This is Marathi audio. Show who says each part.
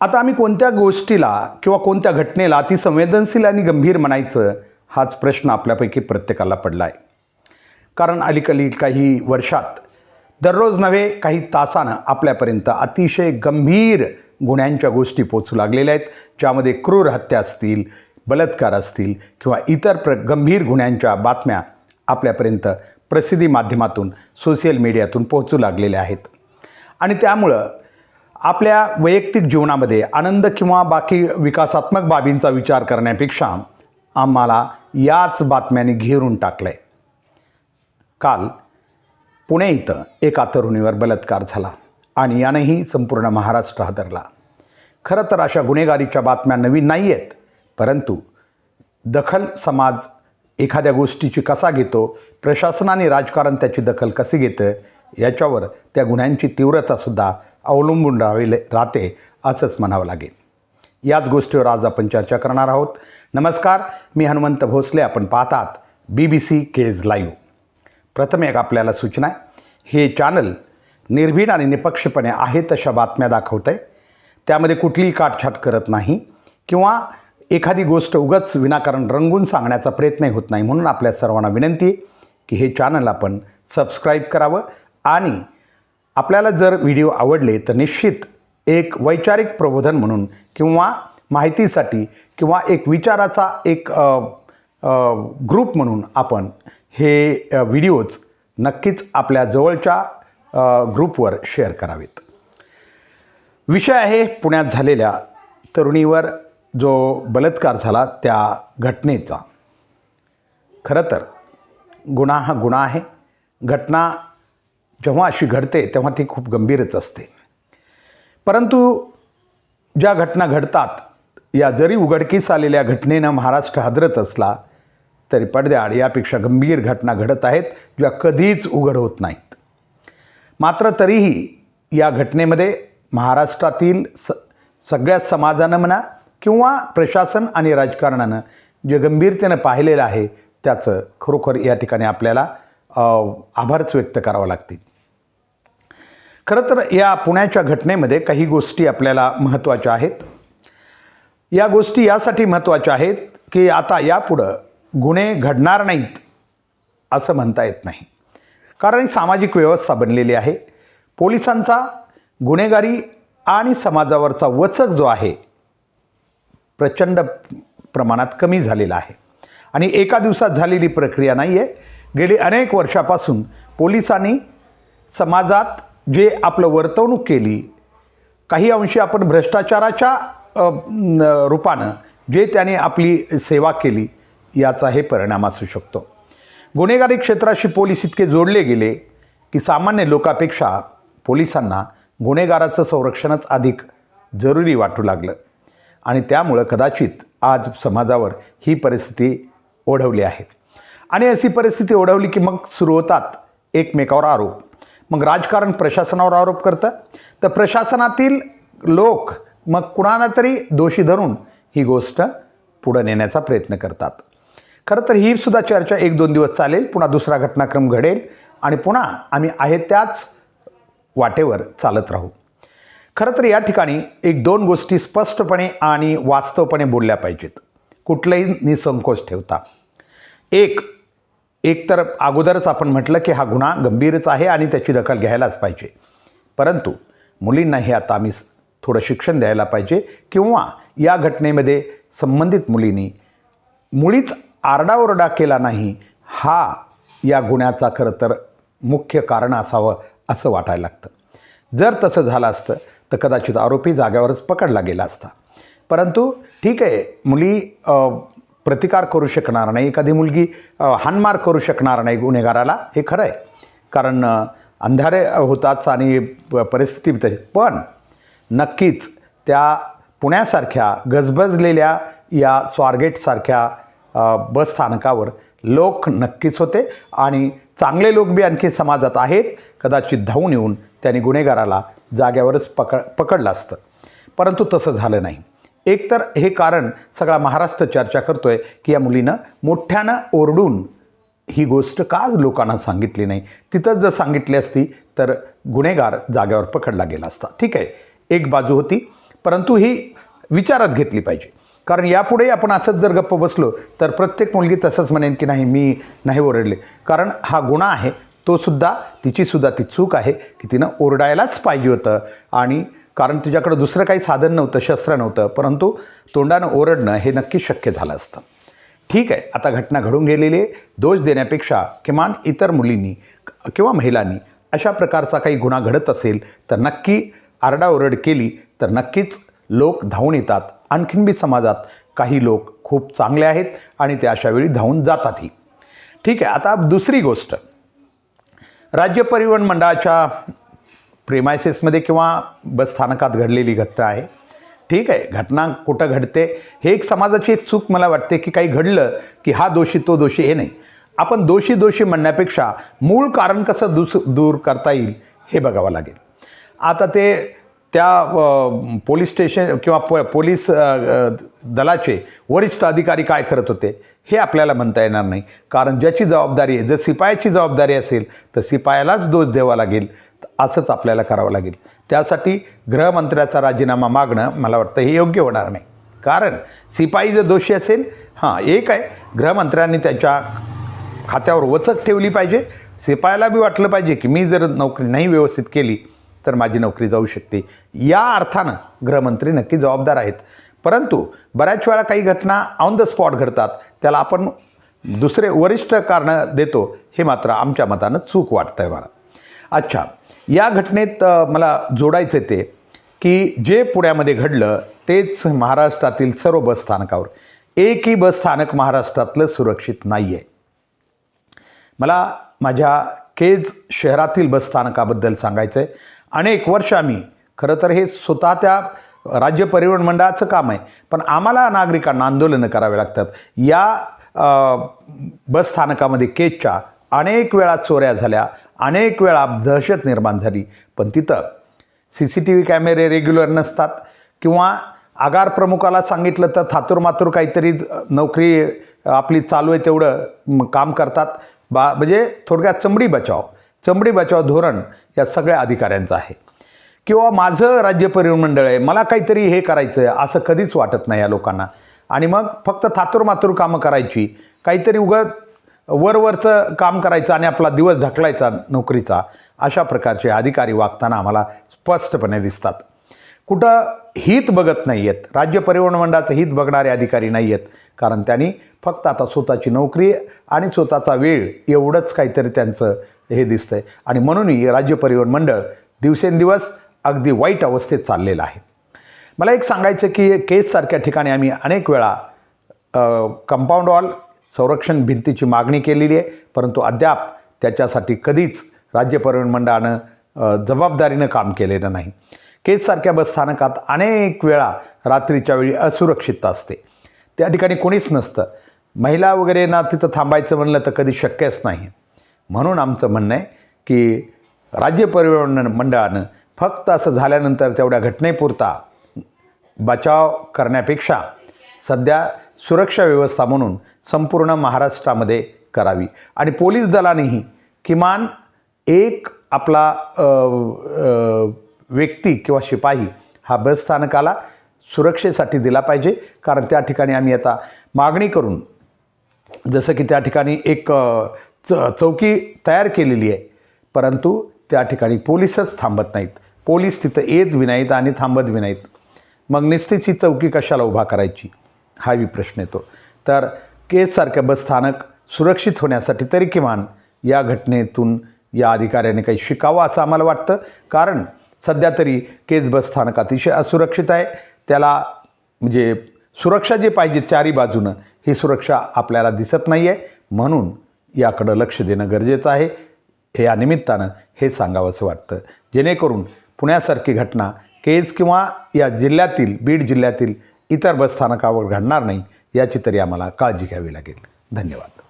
Speaker 1: आता आम्ही कोणत्या गोष्टीला किंवा कोणत्या घटनेला ती संवेदनशील आणि गंभीर म्हणायचं हाच प्रश्न आपल्यापैकी प्रत्येकाला पडला आहे कारण अलीकडील काही वर्षात दररोज नव्हे काही तासानं आपल्यापर्यंत अतिशय गंभीर गुन्ह्यांच्या गोष्टी पोचू लागलेल्या आहेत ज्यामध्ये क्रूर हत्या असतील बलात्कार असतील किंवा इतर प्र गंभीर गुन्ह्यांच्या बातम्या आपल्यापर्यंत प्रसिद्धी माध्यमातून सोशल मीडियातून पोहोचू लागलेल्या आहेत. आणि त्यामुळं आपल्या वैयक्तिक जीवनामध्ये आनंद किंवा बाकी विकासात्मक बाबींचा विचार करण्यापेक्षा आम्हाला याच बातम्यांनी घेरून टाकलं आहे काल पुणे इथं एका तरुणीवर बलात्कार झाला आणि यानेही संपूर्ण महाराष्ट्र हादरला. खरं तर अशा गुन्हेगारीच्या बातम्या नवीन नाही आहेत परंतु दखल समाज एखाद्या गोष्टीची कसा घेतो प्रशासनाने राजकारण त्याची दखल कशी घेतं याच्यावर त्या गुन्ह्यांची तीव्रतासुद्धा अवलंबून राहिले राहते असंच म्हणावं लागेल. याच गोष्टीवर आज आपण चर्चा करणार आहोत. नमस्कार मी हनुमंत भोसले. आपण पाहतात B B C cage live प्रथम एक आपल्याला सूचना आहे. हे चॅनल निर्भीड आणि निपक्षपणे आहे तशा बातम्या दाखवत आहे त्यामध्ये कुठलीही काटछाट करत नाही किंवा एखादी गोष्ट उगच विनाकारण रंगून सांगण्याचा प्रयत्नही होत नाही म्हणून आपल्या सर्वांना विनंती आहे की हे चॅनल आपण सबस्क्राईब करावं आणि आपल्याला जर व्हिडिओ आवडले तर निश्चित एक वैचारिक प्रबोधन म्हणून किंवा माहितीसाठी किंवा एक विचाराचा एक ग्रुप म्हणून आपण हे व्हिडिओज नक्कीच आपल्या जवळच्या ग्रुपवर शेअर करावेत. विषय आहे पुण्यात झालेल्या तरुणीवर जो बलात्कार झाला त्या घटनेचा. खरं तर गुन्हा हा गुन्हा आहे. घटना जेव्हा अशी घडते तेव्हा ती खूप गंभीरच असते. परंतु ज्या घटना घडतात या जरी उघडकीस आलेल्या घटनेनं महाराष्ट्र हादरत असला तरी पडद्याआड यापेक्षा गंभीर घटना घडत आहेत ज्या कधीच उघड होत नाहीत. मात्र तरीही या घटनेमध्ये महाराष्ट्रातील स सगळ्याच समाजानं म्हणा किंवा प्रशासन आणि राजकारणानं जे गंभीरतेनं पाहिलेलं आहे त्याचं खरोखर या ठिकाणी आपल्याला आभारच व्यक्त करावं लागतील. खरं तर या पुण्याच्या घटनेमध्ये काही गोष्टी आपल्याला महत्त्वाच्या आहेत. या गोष्टी यासाठी महत्त्वाच्या आहेत की आता यापुढं गुन्हे घडणार नाहीत असं म्हणता येत नाही. कारण सामाजिक व्यवस्था बनलेली आहे. पोलिसांचा गुन्हेगारी आणि समाजावरचा वचक जो आहे प्रचंड प्रमाणात कमी झालेला आहे. आणि एका दिवसात झालेली प्रक्रिया नाही आहे गेली अनेक वर्षापासून पोलिसांनी समाजात जे आपलं वर्तवणूक केली काही अंशी आपण भ्रष्टाचाराच्या रूपानं जे त्याने आपली सेवा केली याचा हे परिणाम असू शकतो. गुन्हेगारी क्षेत्राशी पोलीस इतके जोडले गेले की सामान्य लोकापेक्षा पोलिसांना गुन्हेगाराचं संरक्षणच अधिक जरुरी वाटू लागलं. आणि त्यामुळं कदाचित आज समाजावर ही परिस्थिती ओढवली आहे. आणि अशी परिस्थिती ओढवली की मग सुरू होतात एकमेकावर आरोप. मग राजकारण प्रशासनावर आरोप करतं. तर प्रशासनातील लोक मग कुणाला तरी दोषी धरून ही गोष्ट पुढं नेण्याचा प्रयत्न करतात. खरं तर ही सुद्धा चर्चा एक दोन दिवस चालेल पुन्हा दुसरा घटनाक्रम घडेल आणि पुन्हा आम्ही आहे त्याच वाटेवर चालत राहू. खरं तर या ठिकाणी एक दोन गोष्टी स्पष्टपणे आणि वास्तवपणे बोलल्या पाहिजेत. कुठलंही निसंकोच ठेवता. एक एक तर अगोदरच आपण म्हटलं की हा गुन्हा गंभीरच आहे आणि त्याची दखल घ्यायलाच पाहिजे. परंतु मुलींनाही आता आम्ही थोडं शिक्षण द्यायला पाहिजे किंवा या घटनेमध्ये संबंधित मुलींनी मुळीच आरडाओरडा केला नाही हा या गुन्ह्याचा खरं तर मुख्य कारण असावं असं वाटायला लागतं. जर तसं झालं असतं तर कदाचित आरोपी जाग्यावरच पकडला गेला असता. परंतु ठीक आहे मुली प्रतिकार करू शकणार नाही. एखादी मुलगी हानमार करू शकणार नाही गुन्हेगाराला. हे खरं आहे. कारण अंधारे होताच आणि परिस्थिती तशी. पण नक्कीच त्या पुण्यासारख्या गजबजलेल्या या स्वारगेटसारख्या बसस्थानकावर बस स्थानकावर लोक नक्कीच होते आणि चांगले लोक बी आणखी समाजात आहेत. कदाचित धावून येऊन त्यांनी गुन्हेगाराला जाग्यावरच पकड पकडलं असतं. परंतु तसं झालं नाही. एकतर हे कारण सगळा महाराष्ट्र चर्चा करतो आहे की या मुलीनं मोठ्यानं ओरडून ही गोष्ट का लोकांना सांगितली नाही? तिथंच जर सांगितली असती तर गुन्हेगार जाग्यावर पकडला गेला असता. ठीक आहे एक बाजू होती परंतु ही विचारात घेतली पाहिजे. कारण यापुढे आपण असंच जर गप्प बसलो तर प्रत्येक मुलगी तसंच म्हणेन की नाही मी नाही ओरडले. कारण हा गुन्हा आहे तोसुद्धा तिचीसुद्धा ती चूक आहे की तिनं ओरडायलाच पाहिजे होतं. आणि कारण तुझ्याकडं दुसरं काही साधन नव्हतं शस्त्र नव्हतं परंतु तोंडानं ओरडणं हे नक्की शक्य झालं असतं. ठीक आहे आता घटना घडून गेलेली आहे. दोष देण्यापेक्षा किमान इतर मुलींनी किंवा महिलांनी अशा प्रकारचा काही गुन्हा घडत असेल तर नक्की आरडाओरड केली तर नक्कीच लोक धावून येतात. आणखीन बी समाजात काही लोक खूप चांगले आहेत आणि ते अशावेळी धावून जातातही. ठीक आहे आता दुसरी गोष्ट. राज्य परिवहन मंडळाच्या प्रेमायसेसमध्ये किंवा बसस्थानकात घडलेली घटना आहे. ठीक आहे घटना कुठं घडते हे एक समाजाची एक चूक मला वाटते की काही घडलं की हा दोषी तो दोषी हे नाही. आपण दोषी दोषी म्हणण्यापेक्षा मूळ कारण कसं दुस दूर करता येईल हे बघावं लागेल. आता ते त्या पोलीस स्टेशन किंवा प पोलीस दलाचे वरिष्ठ अधिकारी काय करत होते हे आपल्याला म्हणता येणार नाही. कारण ज्याची जबाबदारी आहे जर शिपायाची जबाबदारी असेल तर शिपायालाच दोष द्यावा लागेल. असंच आपल्याला करावं लागेल. त्यासाठी गृहमंत्र्याचा राजीनामा मागणं मला वाटतं हे योग्य होणार नाही. कारण शिपाई जर दोषी असेल हां एक आहे गृहमंत्र्यांनी त्यांच्या खात्यावर वचक ठेवली पाहिजे. शिपायाला बी वाटलं पाहिजे की मी जर नोकरी नाही व्यवस्थित केली तर माझी नोकरी जाऊ शकते. या अर्थानं गृहमंत्री नक्की जबाबदार आहेत. परंतु बऱ्याच वेळा काही घटना ऑन द स्पॉट घडतात. त्याला आपण दुसरे वरिष्ठ कारणं देतो हे मात्र आमच्या मतानं चूक वाटतं आहे मला. अच्छा या घटनेत मला जोडायचं आहे ते की जे पुण्यामध्ये घडलं तेच महाराष्ट्रातील सर्व बसस्थानकावर एकही बसस्थानक महाराष्ट्रातलं सुरक्षित नाही आहे मला माझ्या केज शहरातील बसस्थानकाबद्दल सांगायचं आहे अनेक वर्ष आम्ही खरं तर हे स्वतः त्या राज्य परिवहन मंडळाचं काम आहे पण आम्हाला नागरिकांना आंदोलनं करावे लागतात. या बसस्थानकामध्ये केजच्या अनेक वेळा चोऱ्या झाल्या अनेक वेळा दहशत निर्माण झाली पण तिथं सी सी टी व्ही कॅमेरे रेग्युलर नसतात किंवा आगार प्रमुखाला सांगितलं तर थातूरमातूर काहीतरी नोकरी आपली चालू आहे तेवढं काम करतात. बा म्हणजे थोडक्यात चमडी बचाव. चमडी बचाव धोरण या सगळ्या अधिकाऱ्यांचं आहे. किंवा माझं राज्य परिवहन मंडळ आहे मला काहीतरी हे करायचं आहे असं कधीच वाटत नाही या लोकांना. आणि मग फक्त थातुरमातूर कामं करायची काहीतरी उगत वरवरचं काम करायचं आणि आपला दिवस ढकलायचा नोकरीचा अशा प्रकारचे अधिकारी वागताना आम्हाला स्पष्टपणे दिसतात. कुठं हित बघत नाही आहेत राज्य परिवहन मंडळाचं हित बघणारे अधिकारी नाही आहेत कारण त्यांनी फक्त आता स्वतःची नोकरी आणि स्वतःचा वेळ एवढंच काहीतरी त्यांचं हे दिसतं आहे आणि म्हणूनही राज्य परिवहन मंडळ दिवसेंदिवस अगदी वाईट अवस्थेत चाललेलं आहे. मला एक सांगायचं की केससारख्या ठिकाणी आम्ही अनेक वेळा कंपाऊंड वॉल संरक्षण भिंतीची मागणी केलेली आहे. परंतु अद्याप त्याच्यासाठी कधीच राज्य परिवहन मंडळानं जबाबदारीनं काम केलेलं नाही. केजसारख्या बसस्थानकात अनेक वेळा रात्रीच्या वेळी असुरक्षितता असते. त्या ठिकाणी कोणीच नसतं. महिला वगैरे ना तिथं थांबायचं म्हणलं तर कधी शक्यच नाही. म्हणून आमचं म्हणणं आहे की राज्य परिवहन मंडळानं फक्त असं झाल्यानंतर तेवढ्या घटनेपुरता बचाव करण्यापेक्षा सध्या सुरक्षा व्यवस्था म्हणून संपूर्ण महाराष्ट्रामध्ये करावी. आणि पोलीस दलानेही किमान एक आपला व्यक्ती किंवा शिपाई हा बसस्थानकाला सुरक्षेसाठी दिला पाहिजे. कारण त्या ठिकाणी आम्ही आता मागणी करून जसं की त्या ठिकाणी एक च चौकी तयार केलेली आहे. परंतु त्या ठिकाणी पोलीसच थांबत नाहीत. पोलीस तिथं येत बी नाहीत आणि थांबत बी नाहीत. मग निस्तीच ही चौकी कशाला उभा करायची? हा बी प्रश्न येतो. तर केजसारखं बसस्थानक सुरक्षित होण्यासाठी तरी किमान या घटनेतून या अधिकाऱ्याने काही शिकावं असं आम्हाला वाटतं. कारण सध्या तरी केज बसस्थानक अतिशय असुरक्षित आहे. त्याला म्हणजे सुरक्षा जी पाहिजे चारी बाजूनं ही सुरक्षा आपल्याला दिसत नाही आहे म्हणून याकडं लक्ष देणं गरजेचं आहे. हे या निमित्तानं हे सांगावंसं वाटतं. जेणेकरून पुण्यासारखी घटना केज किंवा या जिल्ह्यातील बीड जिल्ह्यातील इतर बसस्थानकावर घडणार नाही याची तरी आम्हाला काळजी घ्यावी लागेल. धन्यवाद.